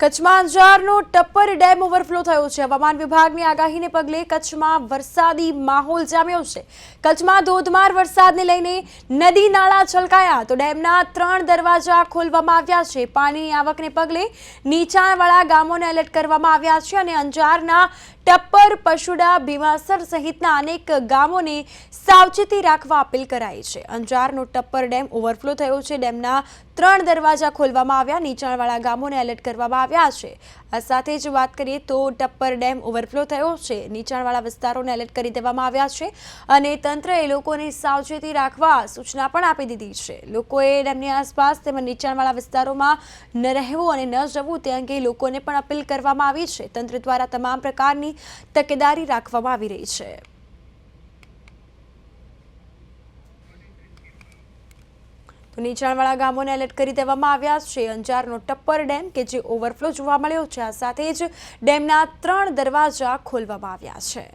કચ્છમાં અંજારનો Tappar dam overflow થયો છે. હવામાન વિભાગની આગાહીને પગલે કચ્છમાં વરસાદી માહોલ જામ્યો છે. કચ્છમાં ધોધમાર વરસાદને લઈને નદી નાળા છલકાયા. તો ડેમના ત્રણ દરવાજા ખોલવામાં આવ્યા છે. પાણીની આવકને પગલે નીચાણવાળા ગામોને એલર્ટ કરવામાં આવ્યા છે અને અંજારના ટપ્પર, પશુડા, ભીમાસર સહિતના અનેક ગામોને સાવચેતી રાખવા અપીલ કરાઈ છે. અંજારનો ટપ્પર ડેમ ઓવરફ્લો થયો છે. ડેમના ત્રણ દરવાજા ખોલવામાં આવ્યા. નીચાણવાળા ગામોને એલર્ટ કરવામાં આવ્યા છે. આ સાથે જ વાત કરીએ તો ટપ્પર ડેમ ઓવરફ્લો થયો છે. નીચાણવાળા વિસ્તારોને એલર્ટ કરી દેવામાં આવ્યા છે અને તંત્રએ લોકોને સાવચેતી રાખવા સૂચના પણ આપી દીધી છે. લોકોએ ડેમની આસપાસ તેમજ નીચાણવાળા વિસ્તારોમાં ન રહેવું અને ન જવું તે અંગે લોકોને પણ અપીલ કરવામાં આવી છે. તંત્ર દ્વારા તમામ પ્રકારની તકેદારી રાખવામાં આવી રહી છે. નીચાણવાળા ગામોને એલર્ટ કરી દેવામાં આવ્યા. છે અંજારનો ટપ્પર ડેમ કે જે ઓવરફ્લો જોવા મળ્યો છે, આ સાથે જ ડેમના ત્રણ દરવાજા ખોલવામાં આવ્યા છે.